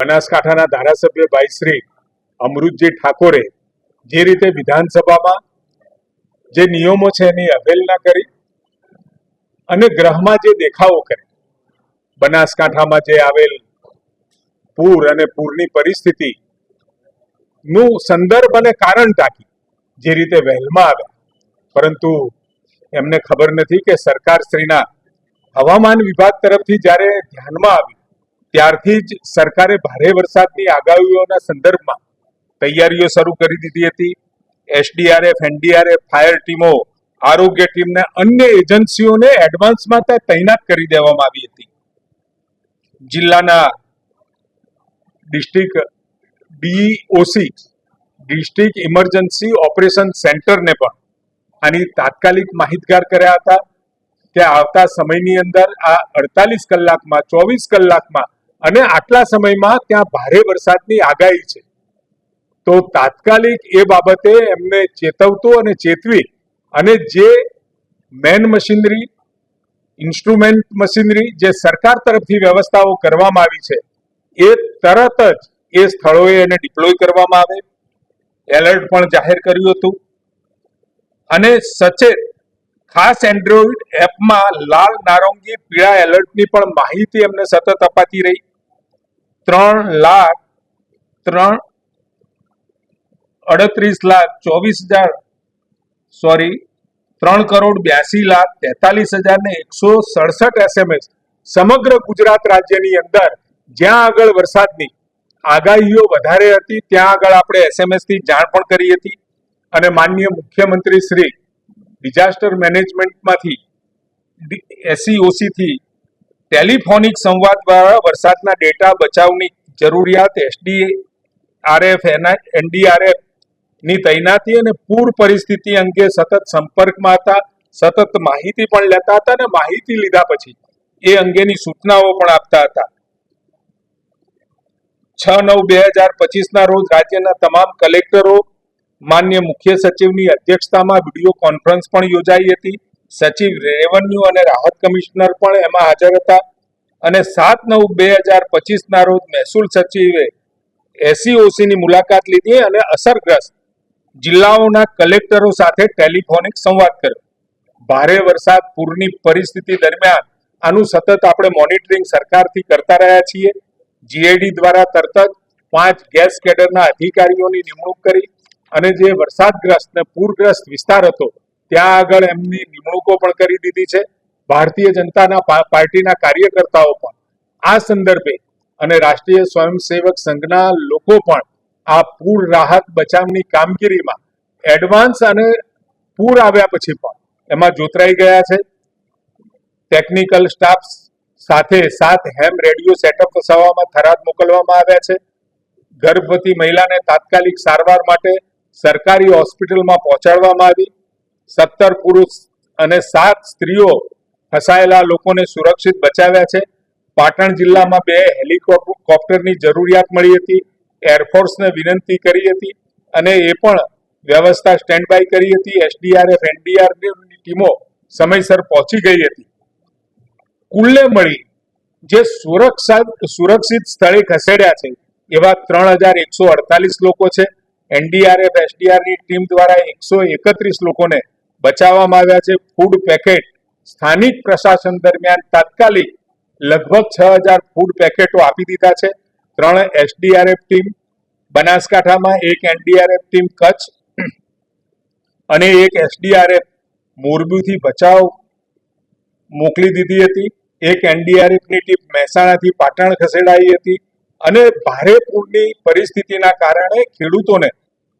બનાસકાંઠાના ધારાસભ્ય ભાઈ શ્રી અમૃતજી ઠાકોરે જે રીતે વિધાનસભામાં જે નિયમો છે એની અવહેલના કરી અને ગ્રહમાં જે દેખાવો કરે બનાસકાંઠામાં જે આવેલ પૂર અને પૂરની પરિસ્થિતિ નું સંદર્ભ અને કારણ ટાંકી જે રીતે વહેલમાં આવ્યા. પરંતુ એમને ખબર નથી કે સરકારશ્રીના હવામાન વિભાગ તરફથી જ્યારે ધ્યાનમાં આવ્યું ત્યારથી જ સરકારે ભારે વરસાદની આગાહીઓના સંદર્ભમાં તૈયારીઓ શરૂ કરી દીધી હતી. એસડીઆરએફ, એનડીઆરએફ, ફાયર ટીમો, આરોગ્ય ટીમને, અન્ય એજન્સીઓને એડવાન્સમાં તૈનાત કરી દેવામાં આવી હતી. જિલ્લાના district DOC, district emergency operation સેન્ટરને પણ આની તાત્કાલિક માહિતગાર કર્યા હતા. કે આવતા સમયની અંદર આ અડતાલીસ કલાકમાં, ચોવીસ કલાકમાં અને આટલા સમયમાં ત્યાં ભારે વરસાદની આગાહી છે. તો તાત્કાલિક એ બાબતે એમને ચેતવતો અને ચેતવી અને જે મેન મશીનરી, ઇન્સ્ટ્રુમેન્ટ મશીનરી જે સરકાર તરફથી વ્યવસ્થાઓ કરવામાં આવી છે, એ તરત જ એ સ્થળોએ એને ડિપ્લોય કરવામાં આવે. એલર્ટ પણ જાહેર કર્યું હતું. અને સચેત ખાસ એન્ડ્રોઈડ એપમાં લાલ નારંગી પીળા એલર્ટની પણ માહિતી એમને સતત અપાતી રહી. ત્રણ લાખ ત્રણ અડત્રીસ લાખ ચોવીસ હજાર સોરી ત્રણ કરોડ બ્યાસી લાખ તેતાલીસ હજાર ને એકસો સડસઠ એસએમએસ સમગ્ર ગુજરાત રાજ્યની અંદર જ્યાં આગળ વરસાદની આગાહીઓ વધારે હતી, ત્યાં આગળ આપણે એસએમએસથી જાણ પણ કરી હતી અને માનનીય મુખ્યમંત્રી શ્રી ડિઝાસ્ટર મેનેજમેન્ટમાંથી એસસીઓસી થી ટેલિફોનિક સંવાદ દ્વારા વરસાદના ડેટા બચાવની જરૂરિયાત એસડી આરએફ એનડીઆરએફની તૈનાતી અને પૂર પરિસ્થિતિ અંગે સતત સંપર્કમાં હતા. સતત માહિતી પણ લેતા હતા અને માહિતી લીધા પછી એ અંગેની સૂચનાઓ પણ આપતા હતા. છ નવ બે હજાર પચીસના રોજ રાજ્યના તમામ કલેક્ટરો, માન્ય મુખ્ય સચિવની અધ્યક્ષતામાં વીડિયો કોન્ફરન્સ પણ યોજાઈ હતી. સચિવ રેવન્યુ અને રાહત કમિશનર પણ એમાં હાજર હતા. અને સાત નવ બે હજાર પચીસના રોજ મહેસૂલ સચિવે એસસીઓસીની મુલાકાત લીધી અને અસરગ્રસ્ત જિલ્લાઓના કલેક્ટરો સાથે ટેલિફોનિક સંવાદ કર્યો. ભારે વરસાદ પૂરની પરિસ્થિતિ દરમિયાન આનું સતત આપણે મોનિટરિંગ સરકારથી કરતા રહ્યા છીએ. જીએડી દ્વારા તરત જ પાંચ ગેસ કેડરના અધિકારીઓની નિમણૂક કરી અને જે વરસાદગ્રસ્ત ને પૂરગ્રસ્ત વિસ્તાર હતો ત્યાં આગળ એમની નિમણૂકો પણ કરી દીધી છે. ભારતીય જનતાના પાર્ટીના કાર્યકર્તાઓ પણ આ સંદર્ભે અને રાષ્ટ્રીય સ્વયંસેવક સંઘના લોકો પણ આ પૂર રાહત બચાવની કામગીરીમાં એડવાન્સ અને પૂર આવ્યા પછી પણ એમાં જોતરાઈ ગયા છે. ટેકનિકલ સ્ટાફ સાથે સાત હેમ રેડિયો સેટઅપ વસાવવામાં થરાદ મોકલવામાં આવ્યા છે. ગર્ભવતી મહિલાને તાત્કાલિક સારવાર માટે સરકારી હોસ્પિટલમાં પહોંચાડવામાં આવી. સત્તર પુરુષ અને સાત સ્ત્રીઓ ફસાયેલા લોકોને સુરક્ષિત બચાવ્યા છે. પાટણ જિલ્લામાં બે હેલિકોપ્ટરની જરૂરિયાત મળી હતી. એરફોર્સને વિનંતી કરી હતી અને એ પણ વ્યવસ્થા સ્ટેન્ડ બાય કરી હતી. એસડીઆરએફ, એનડીઆરની ટીમો સમયસર પહોંચી ગઈ હતી. કુલ્લે મળી જે સુરક્ષા, સુરક્ષિત સ્થળે ખસેડ્યા છે, એવા ત્રણ હજાર એકસો અડતાલીસ લોકો છે. એનડીઆરએફ, એસડીઆરની ટીમ દ્વારા એકસો એકત્રીસ લોકોને બચાવવામાં આવ્યા છે. ફૂડ પેકેટ સ્થાનિક પ્રશાસન દરમિયાન તાત્કાલિક લગભગ છ હજાર ફૂડ પેકેટો આપી દીધા છે. ત્રણ એસડીઆરએફ ટીમ બનાસકાંઠામાં એક એનડીઆરએફ ટીમ કચ્છ અને એક એસડીઆરએફ મોરબીથી બચાવ મોકલી દીધી હતી. એક એનડીઆરએફની ટીમ મહેસાણાથી પાટણ ખસેડાઈ હતી અને ભારે પૂરની પરિસ્થિતિના કારણે ખેડૂતોને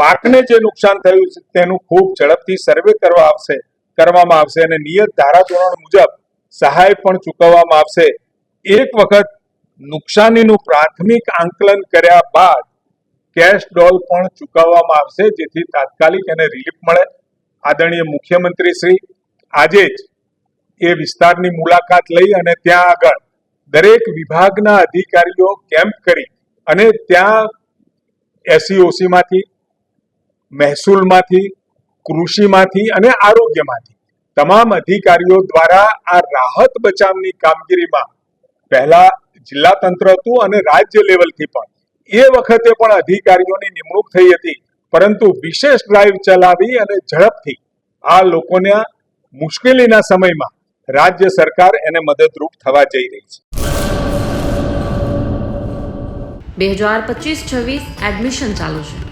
પાકને જે નુકસાન થયું છે, તેનું ખૂબ ઝડપથી સર્વે કરવા આવશે, કરવામાં આવશે અને નિયત ધારાધોરણ મુજબ સહાય પણ ચૂકવવામાં આવશે. એક વખત નુકસાનીનું પ્રાથમિક આંકલન કર્યા બાદ કેશ ડોલ પણ ચૂકવવામાં આવશે, જેથી તાત્કાલિક એને રિલીફ મળે. આદરણીય મુખ્યમંત્રી શ્રી, આજે જ એ વિસ્તારની મુલાકાત લઈ અને ત્યાં આગળ દરેક વિભાગના અધિકારીઓ કેમ્પ કરી અને ત્યાં એસસીઓસી માંથી મહેસૂલમાંથી, કૃષિમાંથી અને આરોગ્યમાંથી તમામ અધિકારીઓ દ્વારા આ રાહત બચાવની કામગીરીમાં પહેલા જિલ્લા તંત્ર હતું અને રાજ્ય લેવલથી પણ. એ વખતે પણ અધિકારીઓની નિમણૂક થઈ હતી. પરંતુ વિશેષ ડ્રાઈવ ચલાવી અને ઝડપથી આ લોકોના મુશ્કેલીના સમયમાં રાજ્ય સરકાર એને મદદરૂપ થવા જઈ રહી છે. બે હજાર પચીસ છવ્વીસ એડમિશન ચાલુ છે.